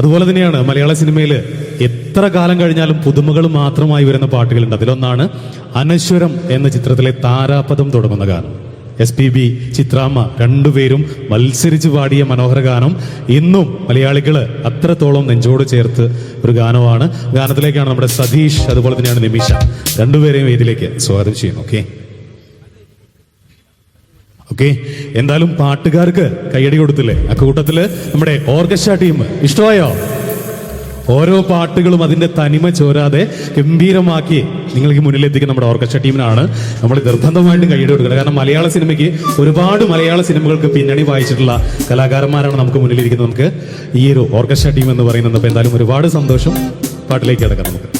അതുപോലെ തന്നെയാണ് മലയാള സിനിമയിൽ എത്ര കാലം കഴിഞ്ഞാലും പുതുമകൾ മാത്രമായി വരുന്ന പാട്ടുകളുണ്ട്. അതിലൊന്നാണ് അനശ്വരം എന്ന ചിത്രത്തിലെ താരാപദം തുടങ്ങുന്ന ഗാനം. എസ് പി ബി ചിത്രാമ്മ രണ്ടുപേരും മത്സരിച്ച് പാടിയ മനോഹര ഗാനം. ഇന്നും മലയാളികൾ അത്രത്തോളം നെഞ്ചോട് ചേർത്ത് ഒരു ഗാനമാണ്. ഗാനത്തിലേക്കാണ് നമ്മുടെ സതീഷ് അതുപോലെ തന്നെയാണ് നിമിഷ. രണ്ടുപേരെയും ഇതിലേക്ക് സ്വാഗതം ചെയ്യുന്നു. Okay okay? എന്തായാലും പാട്ടുകാർക്ക് കൈയടി കൊടുത്തില്ലേ? ആ കൂട്ടത്തിൽ നമ്മുടെ ഓർക്കസ്ട്ര ടീം ഇഷ്ടമായോ? ഓരോ പാട്ടുകളും അതിന്റെ തനിമ ചോരാതെ ഗംഭീരമാക്കി നിങ്ങൾക്ക് മുന്നിലെത്തിക്കുന്ന നമ്മുടെ ഓർക്കസ്ട്ര ടീമിനാണ് നമ്മൾ നിർബന്ധമായിട്ടും കൈയടി കൊടുക്കുന്നത്. കാരണം മലയാള സിനിമയ്ക്ക് ഒരുപാട് മലയാള സിനിമകൾക്ക് പിന്നണി വായിച്ചിട്ടുള്ള കലാകാരന്മാരാണ് നമുക്ക് മുന്നിലിരിക്കുന്നത് നമുക്ക് ഈ ഒരു ഓർക്കസ്ട്ര ടീം എന്ന് പറയുന്നത്. അപ്പോൾ എന്തായാലും ഒരുപാട് സന്തോഷം. പാട്ടിലേക്ക് കിടക്കാം നമുക്ക്.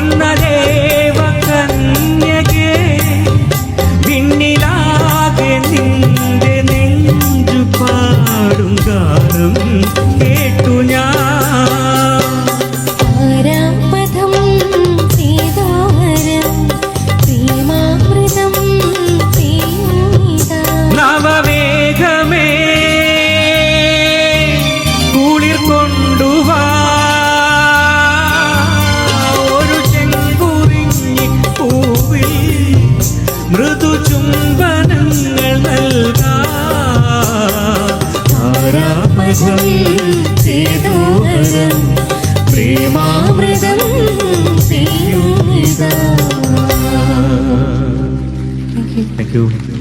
വന്നദേവ കന്യകെ പിന്നിലാകെ നിന്റെ നെഞ്ചു പാടും ഗാനം കേ ദേവം പ്രേമാമൃതം ചെയ്യുക Thank you.